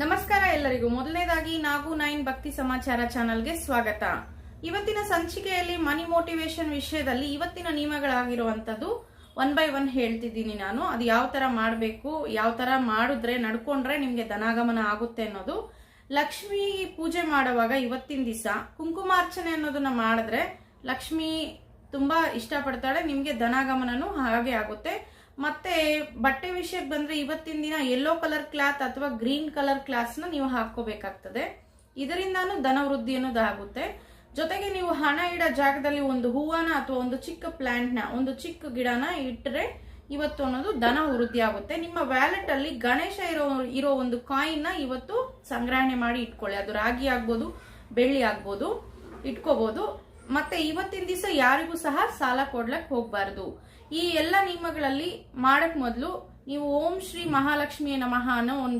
ನಮಸ್ಕಾರ ಎಲ್ಲರಿಗೂ. ಮೊದಲನೇದಾಗಿ ನಾಗು ನೈನ್ ಭಕ್ತಿ ಸಮಾಚಾರ ಚಾನಲ್ಗೆ ಸ್ವಾಗತ. ಇವತ್ತಿನ ಸಂಚಿಕೆಯಲ್ಲಿ ಮನಿ ಮೋಟಿವೇಶನ್ ವಿಷಯದಲ್ಲಿ ಇವತ್ತಿನ ನಿಯಮಗಳಾಗಿರುವಂತದ್ದು ಒನ್ ಬೈ ಒನ್ ಹೇಳ್ತಿದ್ದೀನಿ ನಾನು. ಅದು ಯಾವ ತರ ಮಾಡಬೇಕು, ಯಾವ ತರ ಮಾಡಿದ್ರೆ ನಡ್ಕೊಂಡ್ರೆ ನಿಮ್ಗೆ ಧನಾಗಮನ ಆಗುತ್ತೆ ಅನ್ನೋದು. ಲಕ್ಷ್ಮಿ ಪೂಜೆ ಮಾಡುವಾಗ ಇವತ್ತಿನ ದಿವಸ ಕುಂಕುಮಾರ್ಚನೆ ಅನ್ನೋದನ್ನ ಮಾಡಿದ್ರೆ ಲಕ್ಷ್ಮಿ ತುಂಬಾ ಇಷ್ಟಪಡ್ತಾಳೆ, ನಿಮ್ಗೆ ಧನಾಗಮನನು ಹಾಗೆ ಆಗುತ್ತೆ. ಮತ್ತೆ ಬಟ್ಟೆ ವಿಷಯಕ್ಕೆ ಬಂದ್ರೆ ಇವತ್ತಿನ ದಿನ ಯೆಲ್ಲೋ ಕಲರ್ ಕ್ಲಾತ್ ಅಥವಾ ಗ್ರೀನ್ ಕಲರ್ ಕ್ಲಾಸ್ನ ನೀವು ಹಾಕೋಬೇಕಾಗ್ತದೆ ಇದರಿಂದಾನು ಧನ ವೃದ್ಧಿ ಅನ್ನೋದು ಆಗುತ್ತೆ. ಜೊತೆಗೆ ನೀವು ಹಣ ಇಡೋ ಜಾಗದಲ್ಲಿ ಒಂದು ಹೂವನ ಅಥವಾ ಒಂದು ಚಿಕ್ಕ ಪ್ಲಾಂಟ್ನ ಒಂದು ಚಿಕ್ಕ ಗಿಡನ ಇಟ್ಟರೆ ಇವತ್ತು ಅನ್ನೋದು ಧನ ವೃದ್ಧಿ ಆಗುತ್ತೆ. ನಿಮ್ಮ ವ್ಯಾಲೆಟ್ ಅಲ್ಲಿ ಗಣೇಶ ಇರೋ ಇರೋ ಒಂದು ಕಾಯಿನ್ನ ಇವತ್ತು ಸಂಗ್ರಹಣೆ ಮಾಡಿ ಇಟ್ಕೊಳ್ಳಿ. ಅದು ರಾಗಿ ಆಗ್ಬೋದು, ಬೆಳ್ಳಿ ಆಗ್ಬೋದು ಇಟ್ಕೋಬಹುದು ಮತ್ತೆ ಇವತ್ತಿನ ದಿವಸ ಯಾರಿಗೂ ಸಹ ಸಾಲ ಕೊಡ್ಲಕ್ ಹೋಗ್ಬಾರ್ದು. ಈ ಎಲ್ಲ ನಿಯಮಗಳಲ್ಲಿ ಮಾಡಕ್ ಮೊದಲು ನೀವು ಓಂ ಶ್ರೀ ಮಹಾಲಕ್ಷ್ಮಿಯ ನಮಃ ಅನ್ನೋ ಒಂದು